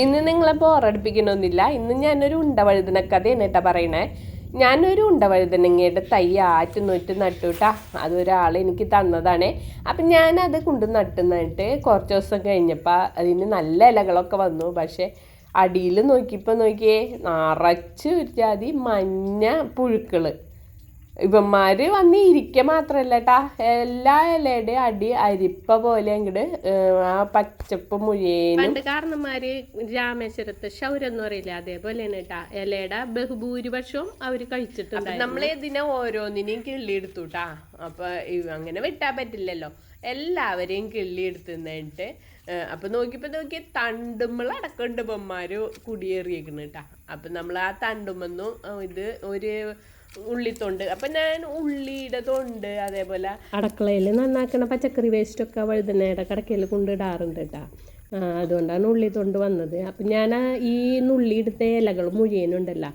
ഇന്ന് നിങ്ങളെ ബോറടിപ്പിക്കണമെന്നില്ല ഇന്ന് ഞാനൊരു ഉണ്ടവഴുതന കഥ കഥയാണ് കേട്ടോ പറയണേ. ഞാനൊരു ഉണ്ടവഴുതനങ്ങയുടെ തൈ ആറ്റ് നൂറ്റ് നട്ടുട്ടാ അതൊരാൾ എനിക്ക് തന്നതാണ്. അപ്പം ഞാനത് കൊണ്ട് നട്ടുന്നിട്ട് കുറച്ച് ദിവസം കഴിഞ്ഞപ്പോൾ അതിന് നല്ല ഇലകളൊക്കെ വന്നു. പക്ഷേ അടിയിൽ നോക്കിയപ്പോൾ നോക്കിയേ നിറച്ച് ഒരു ജാതി മഞ്ഞ പുഴുക്കൾ ഇവന്മാര് വന്ന് ഇരിക്കുക മാത്രല്ല കേട്ടാ എല്ലാ ഇലയുടെ അടി അരിപ്പ പോലെ അങ്ങട് ആ പച്ചപ്പ് മുഴുവനും പണ്ട് കാരണന്മാര് രാമേശ്വരത്ത് ക്ഷൗരം എന്ന് പറയില്ല അതേപോലെയാണ് കേട്ടാ ഇലയുടെ ബഹുഭൂരിപക്ഷവും അവർ കഴിച്ചിട്ടുണ്ട് നമ്മളെ ഇതിനെ ഓരോന്നിനെയും കിള്ളിയെടുത്തു എടുത്തുട്ടാ അപ്പൊ അങ്ങനെ വിട്ടാ പറ്റില്ലല്ലോ. എല്ലാവരെയും കിള്ളി നിന്നിട്ട് അപ്പൊ നോക്കിയപ്പോ നോക്കി തണ്ടുമ്പോൾ അടക്കണ്ട് ഇവന്മാര് കുടിയേറിയേക്കണ് കേട്ടാ അപ്പൊ നമ്മൾ ആ തണ്ടുമെന്നും ഇത് ഒരു ഉള്ളിത്തൊണ്ട്. അപ്പൊ ഞാൻ ഉള്ളിയുടെ തൊണ്ട് അതേപോലെ അടക്കളയിൽ നന്നാക്കണ പച്ചക്കറി വേസ്റ്റ് ഒക്കെ വഴുതനയുടെ കടക്കയിൽ കൊണ്ടിടാറുണ്ട് കേട്ടാ. അതുകൊണ്ടാണ് ഉള്ളി തൊണ്ട് വന്നത്. അപ്പം ഞാൻ ഈ നുള്ളി ഇലകൾ മുഴുവനുണ്ടല്ലോ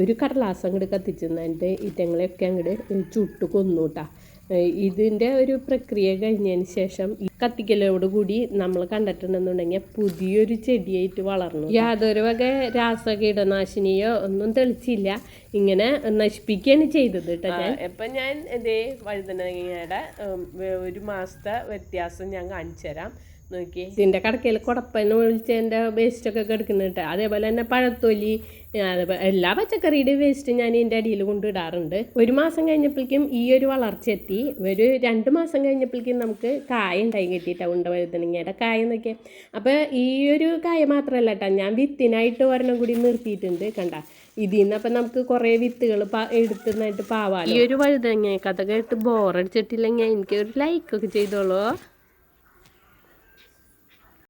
ഒരു കടലാസം അങ്ങോട്ട് കത്തിച്ച് എന്നിട്ട് ഇറ്റങ്ങളെയൊക്കെ അങ്ങോട്ട് ചുട്ട് കൊന്നൂട്ടാ. ഇതിന്റെ ഒരു പ്രക്രിയ കഴിഞ്ഞതിന് ശേഷം ഈ കത്തിക്കലോട് കൂടി നമ്മൾ കണ്ടിട്ടുണ്ടെന്നുണ്ടെങ്കിൽ പുതിയൊരു ചെടിയായിട്ട് വളർന്നു. യാതൊരു വക രാസ കീടനാശിനിയോ ഒന്നും തെളിച്ചില്ല. ഇങ്ങനെ നശിപ്പിക്കുകയാണ് ചെയ്തത് കേട്ടോ ഞാൻ. ഇപ്പം ഞാൻ ഇതേ വഴുതനങ്ങയുടെ ഒരു മാസത്തെ വ്യത്യാസം ഞാൻ കാണിച്ചു തരാം. നോക്കി ഇതിന്റെ കടക്കയിൽ കുടപ്പന ഒഴിച്ചതിന്റെ വേസ്റ്റൊക്കെ കിടക്കുന്നുണ്ട്. അതേപോലെ തന്നെ പഴത്തൊലി എല്ലാ പച്ചക്കറിയുടെയും വേസ്റ്റ് ഞാൻ ഇതിന്റെ അടിയിൽ കൊണ്ടിടാറുണ്ട് ഒരു മാസം കഴിഞ്ഞപ്പോഴേക്കും ഈ ഒരു വളർച്ച എത്തി. ഒരു രണ്ട് മാസം കഴിഞ്ഞപ്പോഴേക്കും നമുക്ക് കായ ഉണ്ടായി കിട്ടിയിട്ടാണ് ഉണ്ട വഴുതനങ്ങയുടെ കായ എന്നൊക്കെ. അപ്പോൾ ഈ ഒരു കായ മാത്രമല്ല കേട്ടോ ഞാൻ വിത്തിനായിട്ട് ഒരെണ്ണം കൂടി നിർത്തിയിട്ടുണ്ട്. കണ്ട ഇതിൽ നിന്ന് അപ്പം നമുക്ക് കുറേ വിത്തുകൾ എടുത്തുന്നായിട്ട് പാവാലോ. ഈ ഒരു വഴുതനങ്ങ കഥ കേട്ട് ബോറടിച്ചിട്ടില്ലെങ്കിൽ എനിക്ക് ഒരു ലൈക്കൊക്കെ ചെയ്തോളൂ.